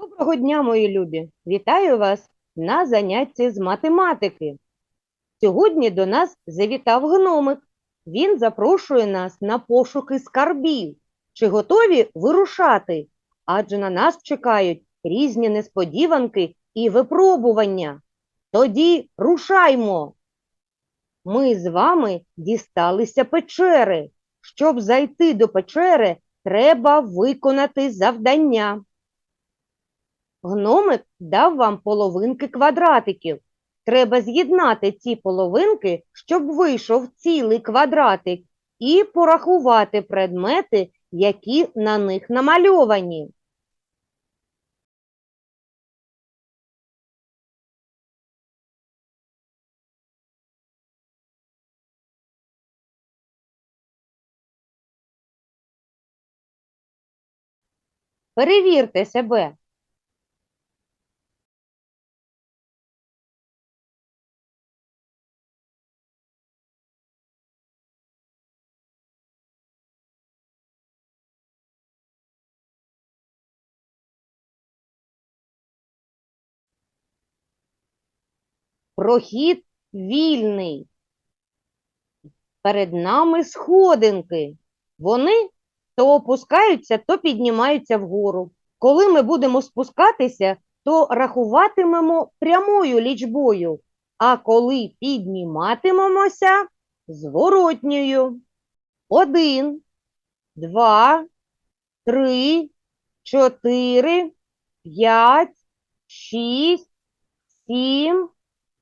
Доброго дня, мої любі! Вітаю вас на занятті з математики. Сьогодні до нас завітав гномик. Він запрошує нас на пошуки скарбів. Чи готові вирушати? Адже на нас чекають різні несподіванки і випробування. Тоді рушаймо. Ми з вами дісталися печери. Щоб зайти до печери, треба виконати завдання. Гномик дав вам половинки квадратиків. Треба з'єднати ці половинки, щоб вийшов цілий квадратик, і порахувати предмети, які на них намальовані. Перевірте себе. Прохід вільний. Перед нами сходинки. Вони то опускаються, то піднімаються вгору. Коли ми будемо спускатися, то рахуватимемо прямою лічбою, а коли підніматимемося зворотньою. Один, два, три, чотири, п'ять, шість, сім,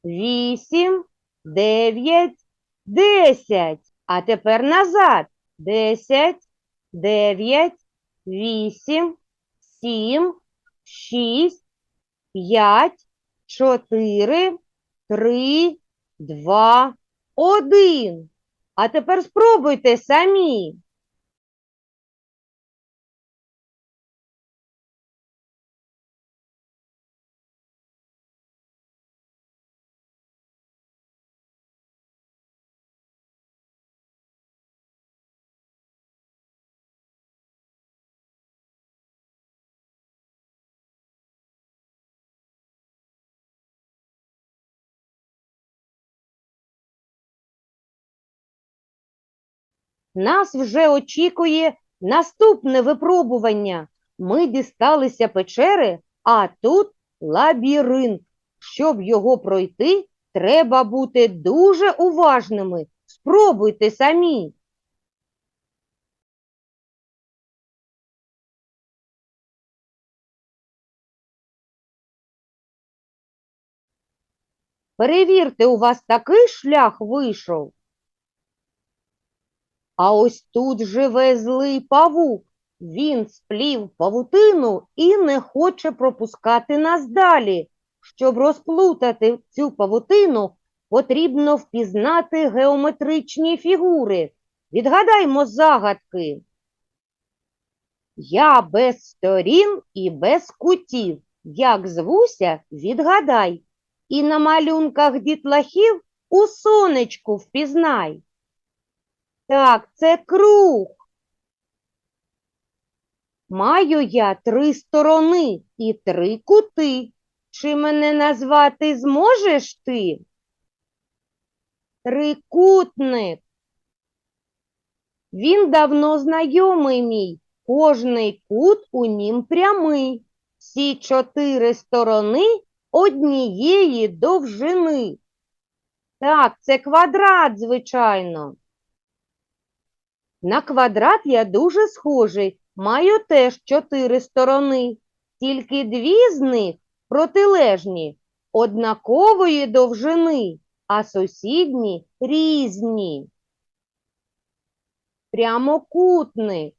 вісім, дев'ять, десять. А тепер назад. Десять, дев'ять, вісім, сім, шість, п'ять, чотири, три, два, один. А тепер спробуйте самі. Нас вже очікує наступне випробування. Ми дісталися печери, а тут лабіринт. Щоб його пройти, треба бути дуже уважними. Спробуйте самі. Перевірте, у вас такий шлях вийшов. А ось тут живе злий павук. Він сплів павутину і не хоче пропускати нас далі. Щоб розплутати цю павутину, потрібно впізнати геометричні фігури. Відгадаймо загадки. Я без сторін і без кутів. Як звуся, відгадай. І на малюнках дітлахів у сонечку впізнай. Так, це круг. Маю я три сторони і три кути. Чи мене назвати зможеш ти? Трикутник. Він давно знайомий мій, кожний кут у нім прямий. Всі чотири сторони однієї довжини. Так, це квадрат, звичайно. На квадрат я дуже схожий, маю теж чотири сторони, тільки дві з них протилежні, однакової довжини, а сусідні різні. Прямокутник.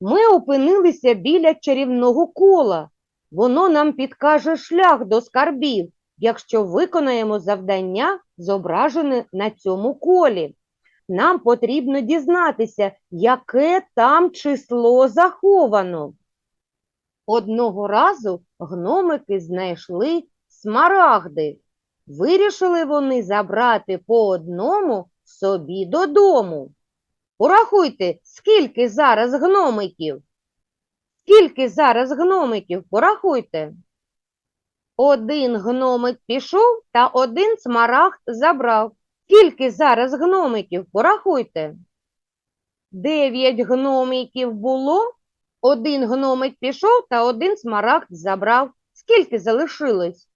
Ми опинилися біля чарівного кола. Воно нам підкаже шлях до скарбів якщо виконаємо завдання, зображене на цьому колі. Нам потрібно дізнатися, яке там число заховано. Одного разу гномики знайшли смарагди. Вирішили вони забрати по одному собі додому. Порахуйте, скільки зараз гномиків. Скільки зараз гномиків? Порахуйте. Один гномик пішов та один смарагд забрав. Скільки зараз гномиків? Порахуйте. Дев'ять гномиків було, один гномик пішов та один смарагд забрав. Скільки залишилось?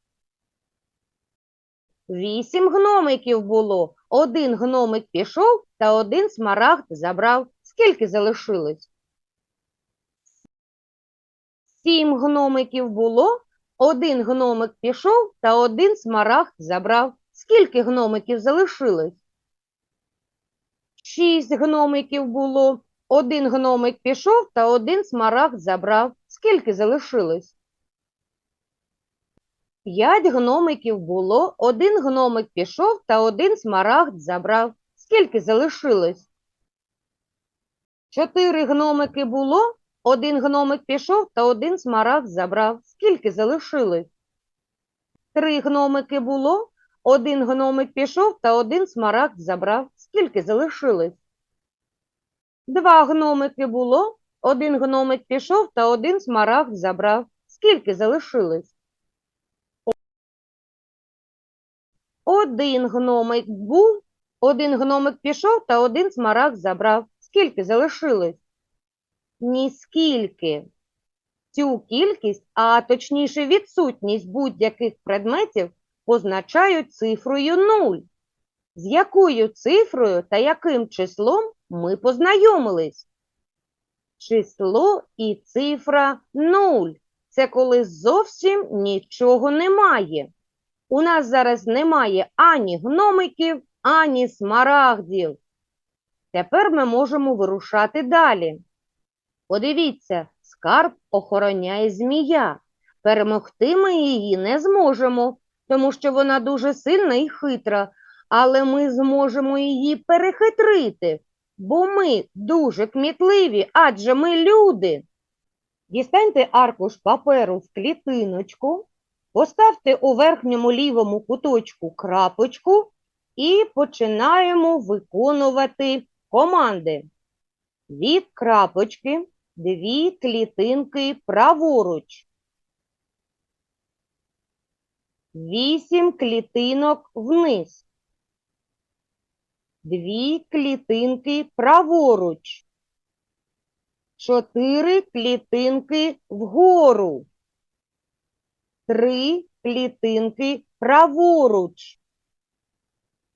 Вісім гномиків було, один гномик пішов та один смарагд забрав. Скільки залишилось? Сім гномиків було, один гномик пішов та один смарагд забрав. Скільки гномиків залишилось? Шість гномиків було, один гномик пішов та один смарагд забрав. Скільки залишилось? П'ять гномиків було, один гномик пішов та один смарагд забрав. Скільки залишилось? Чотири гномики було, один гномик пішов та один смарагд забрав. Скільки залишилось? Три гномики було, один гномик пішов та один смарагд забрав. Скільки залишилось? Два гномики було, один гномик пішов та один смарагд забрав. Скільки залишилось? Один гномик був, один гномик пішов та один смарагд забрав. Скільки залишилось? Ніскільки. Цю кількість, а точніше відсутність будь-яких предметів позначають цифрою 0. З якою цифрою та яким числом ми познайомились? Число і цифра 0. Це коли зовсім нічого немає. У нас зараз немає ані гномиків, ані смарагдів. Тепер ми можемо вирушати далі. Подивіться, скарб охороняє змія. Перемогти ми її не зможемо, тому що вона дуже сильна і хитра, але ми зможемо її перехитрити, бо ми дуже кмітливі, адже ми люди. Дістаньте аркуш паперу в клітиночку, поставте у верхньому лівому куточку крапочку і починаємо виконувати команди. Від крапочки дві клітинки праворуч. Вісім клітинок вниз. Дві клітинки праворуч. Чотири клітинки вгору. Три клітинки праворуч.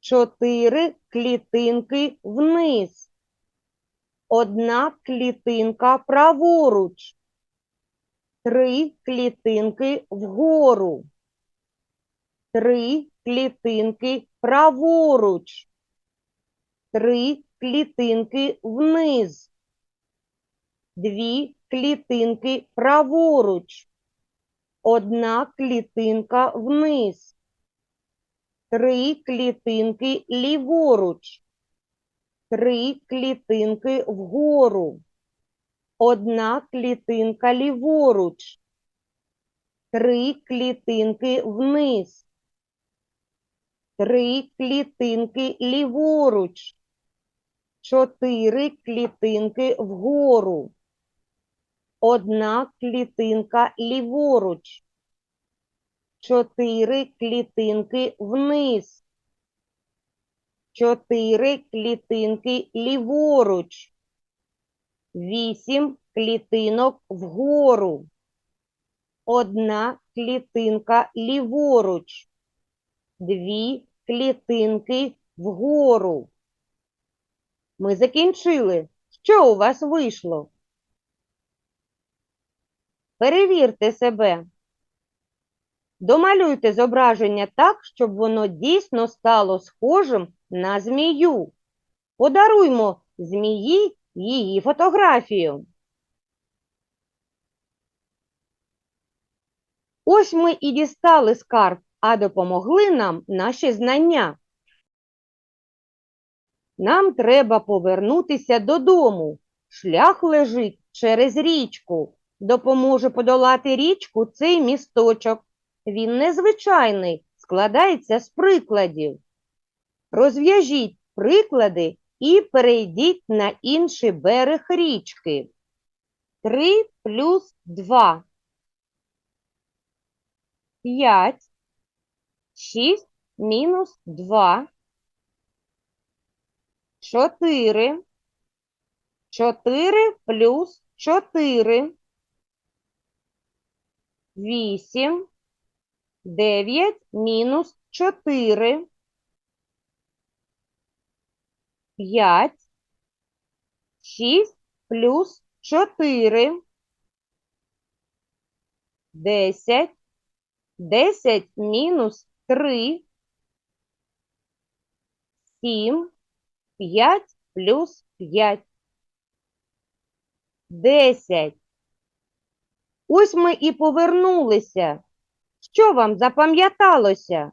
Чотири клітинки вниз. Одна клітинка праворуч. Три клітинки вгору. Три клітинки праворуч. Три клітинки вниз. Дві клітинки праворуч. Одна клітинка вниз. Три клітинки ліворуч. Три клітинки вгору. Одна клітинка ліворуч. Три клітинки вниз. Три клітинки ліворуч. Чотири клітинки вгору. Одна клітинка ліворуч. Чотири клітинки вниз. Чотири клітинки ліворуч. Вісім клітинок вгору. Одна клітинка ліворуч. Дві клітинки вгору. Ми закінчили. Що у вас вийшло? Перевірте себе. Домалюйте зображення так, щоб воно дійсно стало схожим на змію. Подаруймо змії її фотографію. Ось ми і дістали скарб, а допомогли нам наші знання. Нам треба повернутися додому. Шлях лежить через річку. Допоможе подолати річку цей місточок. Він незвичайний, складається з прикладів. Розв'яжіть приклади і перейдіть на інший берег річки. 3 плюс 2. 5. 6 мінус 2. 4. 4 плюс 4. 8. 9 мінус 4. 5. 6 плюс 4. 10. 10 мінус 3. 7. 5 плюс 5. 10. Ось ми і повернулися. Що вам запам'яталося?